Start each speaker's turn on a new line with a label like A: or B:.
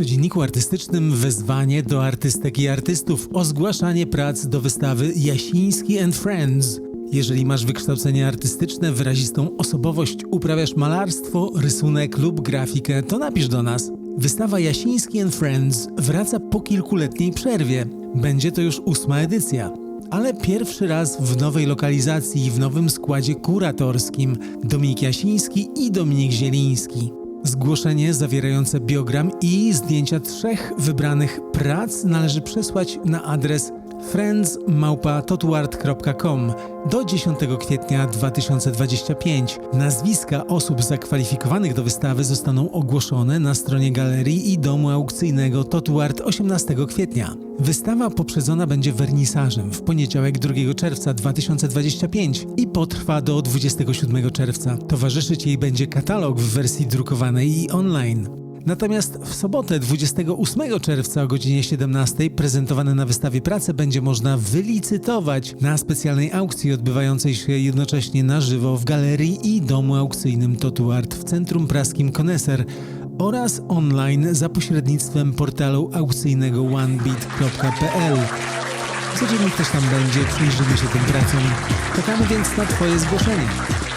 A: codzienniku artystycznym wezwanie do artystek i artystów o zgłaszanie prac do wystawy Jasiński and Friends. Jeżeli masz wykształcenie artystyczne, wyrazistą osobowość, uprawiasz malarstwo, rysunek lub grafikę, to napisz do nas. Wystawa Jasiński and Friends wraca po kilkuletniej przerwie. Będzie to już ósma edycja. Ale pierwszy raz w nowej lokalizacji i w nowym składzie kuratorskim Dominik Jasiński i Dominik Zieliński. Zgłoszenie zawierające biogram i zdjęcia trzech wybranych prac należy przesłać na adres friendsmałpa.totuart.com do 10 kwietnia 2025. Nazwiska osób zakwalifikowanych do wystawy zostaną ogłoszone na stronie galerii i domu aukcyjnego Totuart 18 kwietnia. Wystawa poprzedzona będzie wernisażem w poniedziałek 2 czerwca 2025 i potrwa do 27 czerwca. Towarzyszyć jej będzie katalog w wersji drukowanej i online. Natomiast w sobotę 28 czerwca o godzinie 17 prezentowane na wystawie prace będzie można wylicytować na specjalnej aukcji odbywającej się jednocześnie na żywo w galerii i domu aukcyjnym Totuart w centrum praskim Koneser oraz online za pośrednictwem portalu aukcyjnego onebeat.pl. Codziennie ktoś tam będzie, przyjrzymy się tym pracom. Czekamy więc na Twoje zgłoszenie.